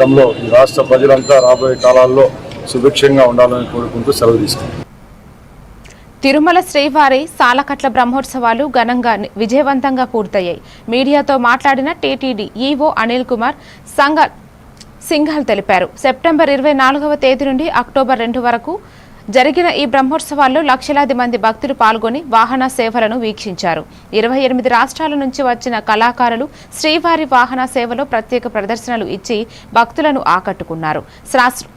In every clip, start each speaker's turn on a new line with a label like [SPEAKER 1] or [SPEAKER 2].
[SPEAKER 1] లో ఈ రాష్ట్ర ప్రజలంతా రాబోయే కాలాల్లో సుభిక్షంగా ఉండాలని కోరుకుంటూ సెలవు తీసుకున్నాం
[SPEAKER 2] తిరుమల శ్రీవారి సాలకట్ల బ్రహ్మోత్సవాలు ఘనంగా విజయవంతంగా పూర్తయ్యాయి. మీడియాతో మాట్లాడిన టీటీడీ ఈవో అనిల్ కుమార్ సంఘ సింఘాల్ తెలిపారు. సెప్టెంబర్ ఇరవై నాలుగవ తేదీ నుండి అక్టోబర్ రెండు వరకు జరిగిన ఈ బ్రహ్మోత్సవాల్లో లక్షలాది మంది భక్తులు పాల్గొని వాహన సేవలను వీక్షించారు. ఇరవై ఎనిమిది రాష్ట్రాల నుంచి వచ్చిన కళాకారులు శ్రీవారి వాహన సేవలో ప్రత్యేక ప్రదర్శనలు ఇచ్చి భక్తులను ఆకట్టుకున్నారు. శాస్త్ర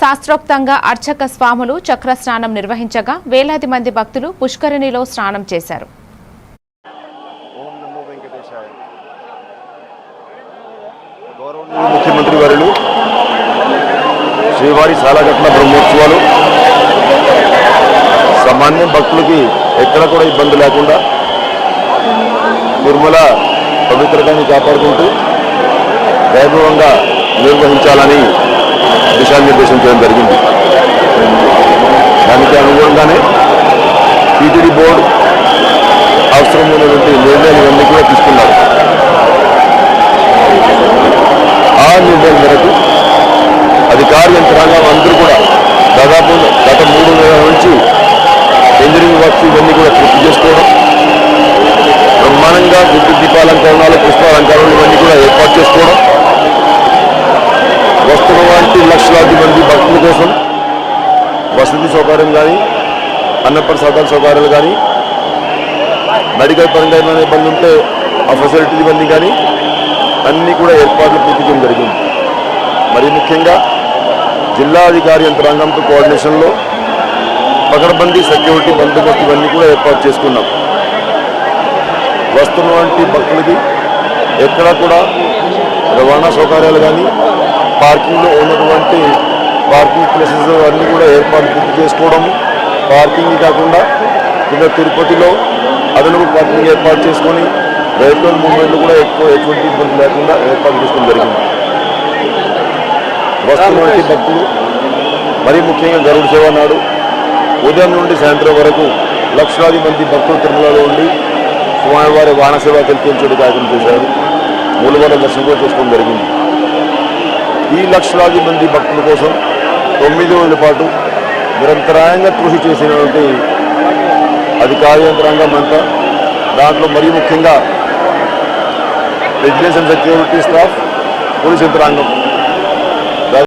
[SPEAKER 2] శాస్త్రోక్తంగా అర్చక స్వాములు చక్ర స్నానం నిర్వహించగా వేలాది మంది భక్తులు పుష్కరిణిలో స్నానం చేశారు.
[SPEAKER 3] ముఖ్యమంత్రి శ్రీవారి సాలఘట్ల బ్రహ్మోత్సవాలు సామాన్య భక్తులకి ఎక్కడ కూడా ఇబ్బంది లేకుండా తిరుమల పవిత్రతని కాపాడుకుంటూ వైభవంగా నిర్వహించాలని దిశానిర్దేశం చేయడం జరిగింది. దానికి అనుగుణంగానే టీటీడీ బోర్డు అవసరమైనటువంటి నిర్ణయాలు ఇవన్నీ కూడా తీసుకున్నారు. ఆ నిర్ణయం మేరకు అధికార యంత్రాంగం అందరూ కూడా దాదాపు గత మూడు నెలల నుంచి ఇంజనీరింగ్ వర్క్స్ ఇవన్నీ కూడా పూర్తి చేసుకోవడం బ్రహ్మాండంగా విద్యుత్ దీపాలంకరణాలు పుష్పాలంకరణలు ఇవన్నీ కూడా ఏర్పాటు చేసుకోవడం వస్తున్న వంటి లక్షలాది మంది భక్తుల కోసం వసతి సౌకర్యం కానీ అన్నప్రసాదాల సౌకర్యాలు కానీ మెడికల్ పరంగా ఏమైనా ఇబ్బంది ఉంటే ఆ ఫెసిలిటీలు ఇవన్నీ కానీ అన్నీ కూడా ఏర్పాట్లు పూర్తి చేయడం జరిగింది. మరి ముఖ్యంగా జిల్లా అధికారి యంత్రాంగంతో కోఆర్డినేషన్లో పకడ్బందీ సెక్యూరిటీ బందోబస్తు ఇవన్నీ కూడా ఏర్పాటు చేసుకున్నాం. వస్తున్నటువంటి భక్తులకి ఎక్కడా కూడా రవాణా సౌకర్యాలు కానీ పార్కింగ్లో ఉన్నటువంటి పార్కింగ్ ప్లేసెస్ అన్నీ కూడా ఏర్పాటు పూర్తి చేసుకోవడము పార్కింగ్ కాకుండా కింద తిరుపతిలో అదనపు పార్కింగ్ ఏర్పాటు చేసుకొని వెహికల్ మూవ్మెంట్ కూడా ఎక్కువ ఎటువంటి ఇబ్బంది లేకుండా ఏర్పాటు చేసుకోవడం జరిగింది. వస్తున్నటువంటి భక్తులు మరీ ముఖ్యంగా గరుడు సేవ నాడు ఉదయం నుండి సాయంత్రం వరకు లక్షలాది మంది భక్తులు తిరుమలలో ఉండి స్వామివారి వాహన సేవ కల్పించడం కార్యక్రమం చేశారు. మూలవర దర్శనం కూడా చేసుకోవడం జరిగింది. ఈ లక్షలాది మంది భక్తుల కోసం తొమ్మిది రోజుల పాటు నిరంతరాయంగా కృషి చేసినటువంటి అధికార యంత్రాంగం అంతా దాంట్లో మరీ ముఖ్యంగా రెగ్యులేషన్ సెక్యూరిటీ స్టాఫ్ పోలీస్ యంత్రాంగం.